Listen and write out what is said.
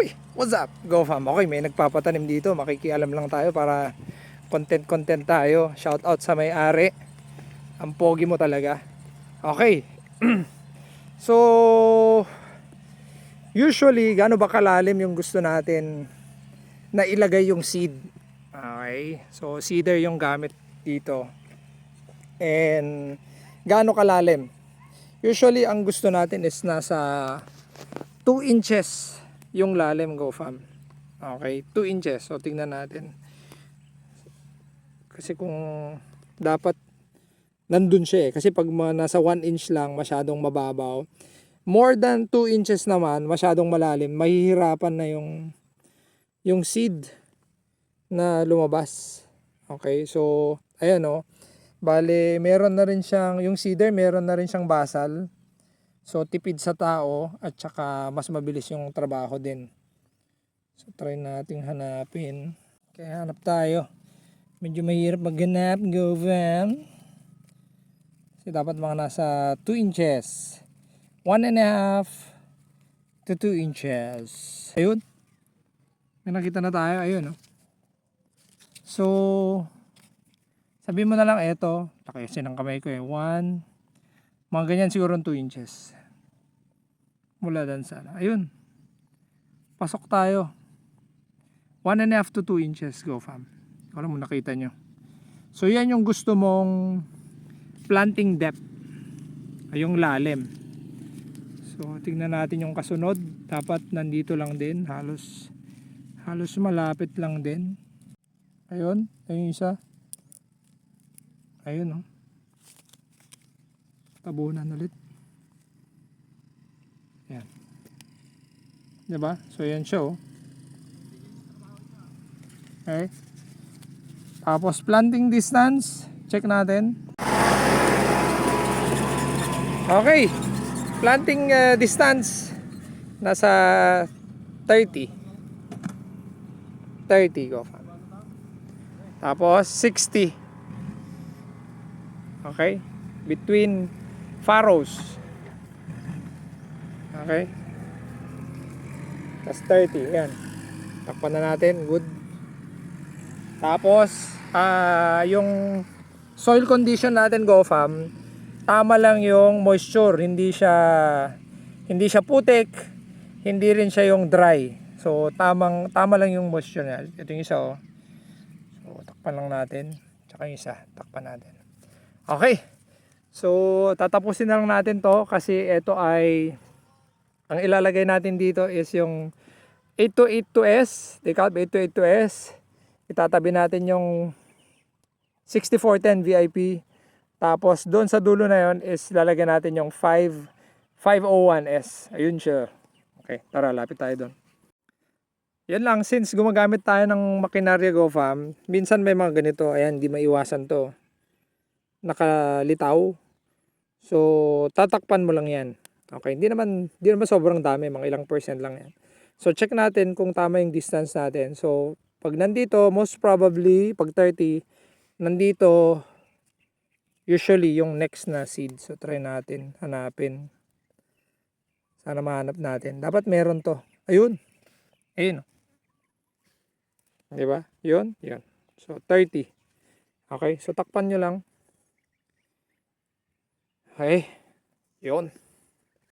Uy, what's up? Go fam. Okay, may nagpapatanim dito. Makikialam lang tayo para content-content tayo. Shout out sa may-ari. Ang pogi mo talaga. Okay. so, usually, gaano ba kalalim yung gusto natin na ilagay yung seed? Okay. So, seeder yung gamit dito. And, gaano kalalim? Usually, ang gusto natin is nasa 2 inches yung lalim go fam. Okay, 2 inches. So tingnan natin. Kasi kung dapat nandun siya eh. Kasi pag nasa 1 inch lang, masyadong mababaw. More than 2 inches naman, masyadong malalim. Mahihirapan na yung yung seed na lumabas. Okay, so ayan oh. Bale, meron na rin siyang, yung seeder, meron na rin siyang basal. So, tipid sa tao at saka mas mabilis yung trabaho din. So, try nating hanapin. Kaya hanap tayo. Medyo mahirap maghanap, go fam. Kasi dapat mga nasa 2 inches. 1 and a half to 2 inches. Ayun. May nakita na tayo. Ayun. Oh. So, sabihin mo na lang eto. Lakayasin ang kamay ko eh. 1, mga ganyan siguro 2 inches. Mula dan sana. Ayun. Pasok tayo. 1 and a half to 2 inches. Go fam. Alam mo nakita nyo. So yan yung gusto mong planting depth. Ay yung lalim. So tingnan natin yung kasunod. Dapat nandito lang din. Halos halos malapit lang din. Ayun. Ayun isa. Ayun oh. Tabunan ulit. Yan. 'Di ba? So yan siya oh. Okay. Tapos planting distance, check natin. Okay. Planting uh, distance nasa 30. 30 go. Tapos 60. Okay? Between furrows. Okay? Tapos 30. Yan. Takpan na natin. Good. Tapos, ah yung soil condition natin go fam, tama lang yung moisture. Hindi siya hindi siya putik, hindi rin siya yung dry. So, tamang tama lang yung moisture niya. Ito yung isa oh. So, takpan lang natin. Tsaka yung isa, takpan natin. Okay. So, tatapusin na lang natin to kasi ito ay ang ilalagay natin dito is yung 8282S, decal 8282S. Itatabi natin yung 6410 VIP. Tapos doon sa dulo na yon is lalagyan natin yung 5 501S. Ayun siya. Okay, tara lapit tayo doon. Yan lang, since gumagamit tayo ng makinarya GoFam, minsan may mga ganito, ayan, di maiwasan to. Nakalitaw. So, tatakpan mo lang yan. Okay, hindi naman, hindi naman sobrang dami, mga ilang percent lang yan. So, check natin kung tama yung distance natin. So, pag nandito, most probably, pag 30, nandito, usually, yung next na seed. So, try natin, hanapin. Sana mahanap natin. Dapat meron to. Ayun. Ayun. Di ba? Yun. Yun. So, 30. Okay. So, takpan nyo lang. Okay. Yun.